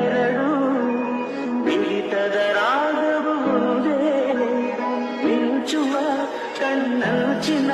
ಎರಡು ಮಿಳಿತದ ರಾಗವು ನಿಂಚುವ ಕಣ್ಣು ಚಿನ್ನ